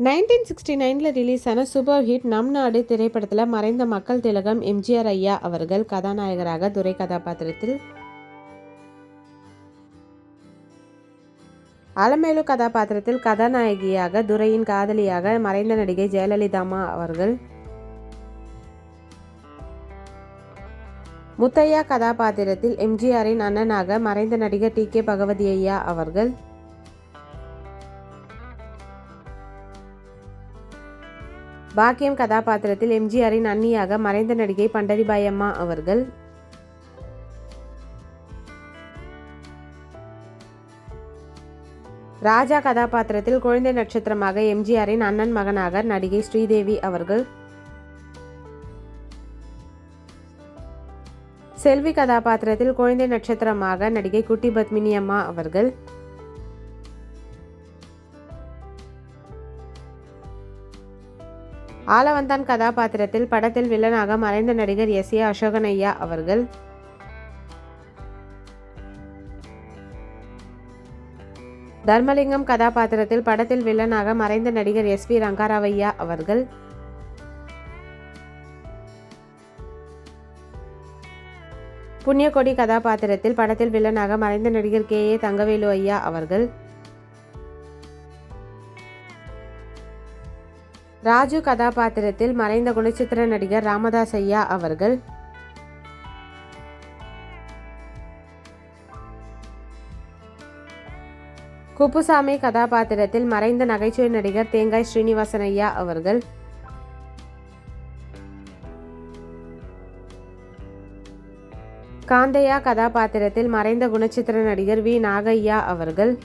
Nineteen sixty நைனில் release ஆன super hit நம் நாடு திரைப்படத்தில் மறைந்த மக்கள் திலகம் எம்ஜிஆர் ஐயா அவர்கள் கதாநாயகராக துரை கதாபாத்திரத்தில் அலமேலு கதாபாத்திரத்தில் கதாநாயகியாக துரையின் காதலியாக மறைந்த நடிகை ஜெயலலிதாமா அவர்கள் முத்தையா கதாபாத்திரத்தில் எம்ஜிஆரின் அண்ணனாக மறைந்த நடிகர் டி. கே. பகவதி ஐயா அவர்கள் பாக்கியம் கதாபாத்திரத்தில் எம்ஜிஆரின் அன்னியாக மறைந்த நடிகை பண்டரிபாய் அம்மா அவர்கள். ராஜா கதாபாத்திரத்தில் குழந்தை நட்சத்திரமாக எம்ஜிஆரின் அண்ணன் மகனாக நடிகை ஸ்ரீதேவி அவர்கள். செல்வி கதாபாத்திரத்தில் குழந்தை நட்சத்திரமாக நடிகை குட்டி பத்மினி அம்மா அவர்கள். ஆலவந்தான் கதாபாத்திரத்தில் படத்தில் வில்லனாக மறைந்த நடிகர் எஸ் ஏ அசோகன் ஐயா அவர்கள். தர்மலிங்கம் கதாபாத்திரத்தில் படத்தில் வில்லனாக மறைந்த நடிகர் எஸ் வி ரங்காராவையா அவர்கள். புண்ணியகொடி கதாபாத்திரத்தில் படத்தில் வில்லனாக மறைந்த நடிகர் கே ஏ தங்கவேலு ஐயா அவர்கள். ராஜு கதாபாத்திரத்தில் மறைந்த குணச்சித்திர நடிகர் ராமதாஸ் ஐயா அவர்கள். குப்புசாமி கதாபாத்திரத்தில் மறைந்த நகைச்சுவை நடிகர் தேங்காய் ஸ்ரீனிவாசன் ஐயா அவர்கள். காந்தையா கதாபாத்திரத்தில் மறைந்த குணச்சித்திர நடிகர் வி. நாகையா அவர்கள்.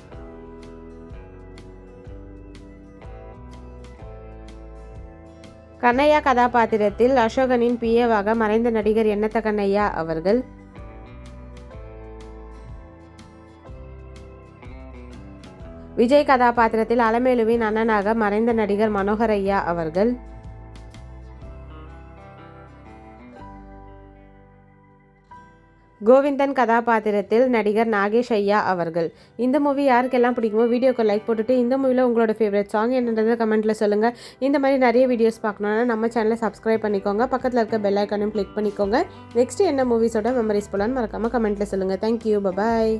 கண்ணையா கதாபாத்திரத்தில் அசோகனின் பிஏவாக மறைந்த நடிகர் எண்ணத்த கண்ணையா அவர்கள்? விஜய் கதாபாத்திரத்தில் அலமேலுவின் அண்ணனாக மறைந்த நடிகர் மனோகர் ஐயா அவர்கள்? கோவிந்தன் கதாபாத்திரத்தில் நடிகர் நாகேஷ் ஐயா அவர்கள். இந்த மூவி யாருக்கெல்லாம் பிடிக்குமோ வீடியோக்கு லைக் போட்டுட்டு இந்த மூவியில் உங்களோட ஃபேவரட் சாங் என்னன்றதை கமெண்ட்டில் சொல்லுங்கள் இந்த மாதிரி நிறைய வீடியோஸ் பார்க்கணுன்னா நம்ம சேனலை சப்ஸ்கிரைப் பண்ணிக்கோங்க. பக்கத்தில் இருக்க பெல் ஐக்கானையும் கிளிக் பண்ணிக்கோங்க. நெக்ஸ்ட் என்ன மூவிஸோட மெமரிஸ் போலான்னு மறக்காமல் கமெண்ட்டில் சொல்லுங்கள் தேங்க்யூ பபாய்